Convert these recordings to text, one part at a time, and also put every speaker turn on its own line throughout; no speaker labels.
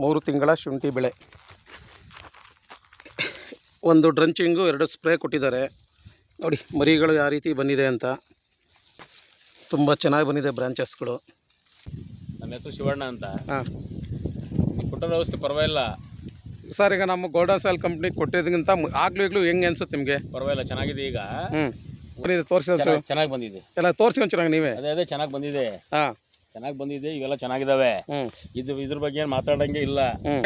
ಮೂರು ತಿಂಗಳ ಶುಂಠಿ ಬೆಳೆ. ಒಂದು ಡ್ರಂಚಿಂಗು ಎರಡು ಸ್ಪ್ರೇ ಕೊಟ್ಟಿದ್ದಾರೆ. ನೋಡಿ ಮರಿಗಳು ಯಾವ ರೀತಿ ಬಂದಿದೆ ಅಂತ. ತುಂಬ ಚೆನ್ನಾಗಿ ಬಂದಿದೆ ಬ್ರಾಂಚಸ್ಗಳು.
ನನ್ನ ಹೆಸರು ಶಿವಣ್ಣ ಅಂತ.
ಹಾಂ.
ನೀವು ವ್ಯವಸ್ಥೆ ಔಷಧಿ ಪರವಾಗಿಲ್ಲ.
ಸರ್ ಈಗ ನಮ್ಮ ಗೋಲ್ಡನ್ ಸೈಲ್ ಕಂಪ್ನಿ ಕೊಟ್ಟಿದ್ದಕ್ಕಿಂತ ಆಗ್ಲೂ ಈಗಲೂ ಹೆಂಗೆ ಅನ್ಸುತ್ತೆ ನಿಮಗೆ?
ಪರವಾಗಿಲ್ಲ ಚೆನ್ನಾಗಿದೆ ಈಗ.
ಹ್ಞೂ ಬಂದಿದೆ ತೋರಿಸಿ
ಚೆನ್ನಾಗಿ ಬಂದಿದೆ.
ಎಲ್ಲ ತೋರಿಸಿ ಒಂದು ಚೆನ್ನಾಗಿ ನೀವೇ.
ಅದೇ ಅದೇ ಚೆನ್ನಾಗಿ ಬಂದಿದೆ.
ಹಾಂ.
ಚೆನ್ನಾಗಿ ಬಂದಿದೆ ಇವೆಲ್ಲ ಚೆನ್ನಾಗಿದಾವೆ. ಇದು ಇದ್ರ ಬಗ್ಗೆ ಏನ್ ಮಾತಾಡಂಗೆ ಇಲ್ಲ.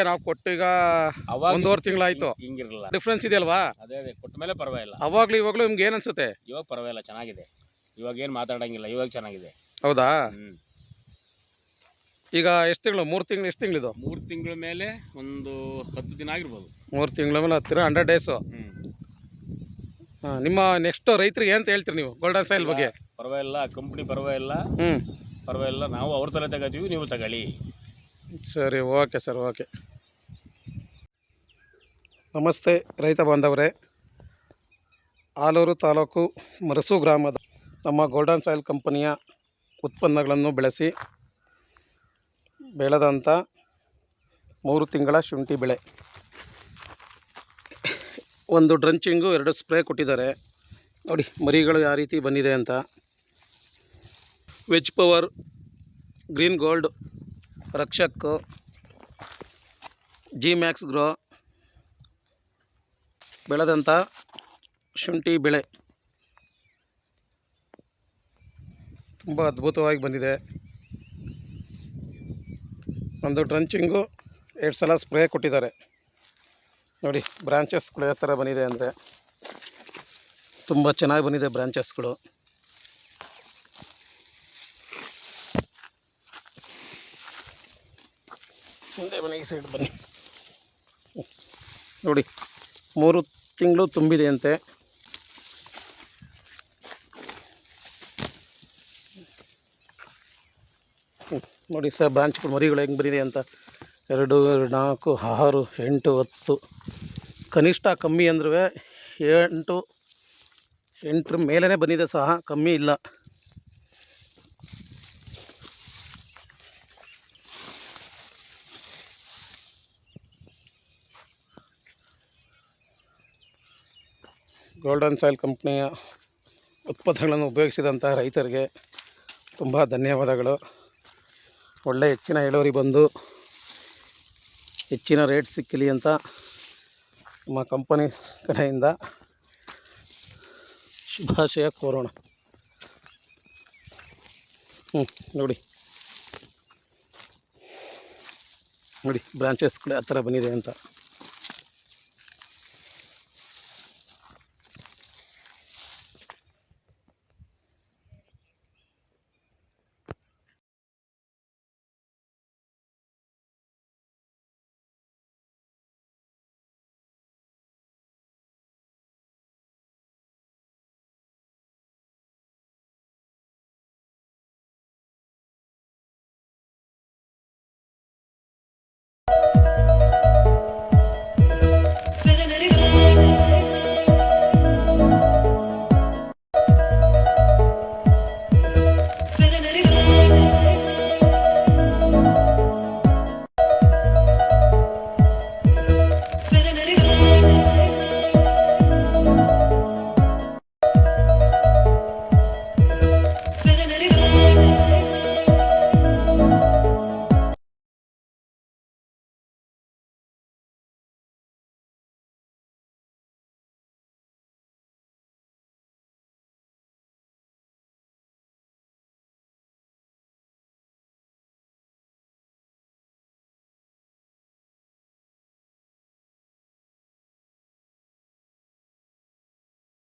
ನಾವ್ ಕೊಟ್ಟು ಈಗ
ಅವಾಗ
ಒಂದೂವರೆ ತಿಂಗಳಾಯ್ತು.
ಹಿಂಗಿರಲ್ಲ
ಡಿಫ್ರೆನ್ಸ್ ಇದೆಯಲ್ವಾ?
ಅದೇ ಅದೇ ಕೊಟ್ಟ ಮೇಲೆ ಪರವಾಗಿಲ್ಲ.
ಅವಾಗ್ಲೂ ಇವಾಗ್ಲೂ ನಿಮ್ಗೆ ಏನ್ ಅನ್ಸುತ್ತೆ?
ಇವಾಗ ಪರವಾಗಿಲ್ಲ ಚೆನ್ನಾಗಿದೆ. ಇವಾಗ ಏನ್ ಮಾತಾಡಂಗಿಲ್ಲ ಇವಾಗ ಚೆನ್ನಾಗಿದೆ.
ಹೌದಾ?
ಹ್ಮ್.
ಈಗ ಎಷ್ಟು ತಿಂಗಳು? ಮೂರು ತಿಂಗಳು ಎಷ್ಟು ತಿಂಗಳಿದು
ಮೂರು ತಿಂಗಳ ಮೇಲೆ ಒಂದು ಹತ್ತು ದಿನ ಆಗಿರ್ಬೋದು.
ಮೂರು ತಿಂಗಳ ಮೇಲೆ ಹತ್ತಿರ ಹಂಡ್ರೆಡ್ ಡೇಸು.
ಹ್ಮ್.
ಹಾಂ ನಿಮ್ಮ ನೆಕ್ಸ್ಟ್ ರೈತರಿಗೆ ಅಂತ ಹೇಳ್ತೀರಿ ನೀವು? ಗೋಲ್ಡನ್ ಸೈಲ್ ಬಗ್ಗೆ.
ಪರವಾಗಿಲ್ಲ ಕಂಪ್ನಿ ಪರವಾಗಿಲ್ಲ.
ಹ್ಞೂ
ಪರವಾಗಿಲ್ಲ, ನಾವು ಅವ್ರ ತಲೆ ತಗೋತೀವಿ, ನೀವು ತಗೊಳ್ಳಿ.
ಸರಿ, ಓಕೆ ಸರ್, ಓಕೆ. ನಮಸ್ತೆ, ರೈತ ಬಾಂಧವರೇ. ಆಲೂರು ತಾಲೂಕು ಮರಸು ಗ್ರಾಮದ ನಮ್ಮ ಗೋಲ್ಡನ್ ಸಾಯಿಲ್ ಕಂಪನಿಯ ಉತ್ಪನ್ನಗಳನ್ನು ಬೆಳೆಸಿ ಬೆಳೆದಂಥ ಮೂರು ತಿಂಗಳ ಶುಂಠಿ ಬೆಳೆ. ಒಂದು ಡ್ರಂಚಿಂಗು ಎರಡು ಸ್ಪ್ರೇ ಕೊಟ್ಟಿದ್ದಾರೆ. ನೋಡಿ, ಮರಿಗಳು ಯಾವ ರೀತಿ ಬಂದಿದೆ ಅಂತ. Veg power green gold Rakshak G max grow ಬೆಳೆದಂಥ ಶುಂಠಿ ಬೆಳೆ. ತುಂಬ ಅದ್ಭುತವಾಗಿ ಬಂದಿದೆ. ಒಂದು ಟ್ರಂಚಿಂಗು ಎರಡು ಸಲ ಸ್ಪ್ರೇ ಕೊಟ್ಟಿದ್ದಾರೆ. ನೋಡಿ ಬ್ರಾಂಚಸ್ಗಳು ಯಾವ ಥರ ಬಂದಿದೆ ಅಂದರೆ ತುಂಬ ಚೆನ್ನಾಗಿ ಬಂದಿದೆ ಬ್ರಾಂಚಸ್ಗಳು ಮುಂದೆ ಮನೆಗೆ ಸೈಡ್ ಬನ್ನಿ. ನೋಡಿ, ಮೂರು ತಿಂಗಳು ತುಂಬಿದೆ ಅಂತೆ. ನೋಡಿ ಸರ್ ಬ್ರಾಂಚ್ಗಳು ಮರಿಗಳು ಹೆಂಗೆ ಬಂದಿದೆ ಅಂತ. ಎರಡು, ನಾಲ್ಕು, ಆರು, ಎಂಟು, ಹತ್ತು. ಕನಿಷ್ಠ ಕಮ್ಮಿ ಅಂದ್ರೂ ಎಂಟು, ಎಂಟ್ರ ಮೇಲೇ ಬಂದಿದೆ ಸಹ, ಕಮ್ಮಿ ಇಲ್ಲ. ಗೋಲ್ಡನ್ ಸಾಯಿಲ್ ಕಂಪ್ನಿಯ ಉತ್ಪನ್ನಗಳನ್ನು ಉಪಯೋಗಿಸಿದಂಥ ರೈತರಿಗೆ ತುಂಬ ಧನ್ಯವಾದಗಳು. ಒಳ್ಳೆ ಹೆಚ್ಚಿನ ಇಳುವರಿ ಬಂದು ಹೆಚ್ಚಿನ ರೇಟ್ ಸಿಕ್ಕಲಿ ಅಂತ ನಮ್ಮ ಕಂಪನಿ ಕಡೆಯಿಂದ ಶುಭಾಶಯ ಕೋರೋಣ. ಹ್ಞೂ ನೋಡಿ. ನೋಡಿ ಬ್ರಾಂಚಸ್ಗಳು ಆ ಥರ ಬಂದಿದೆ ಅಂತ.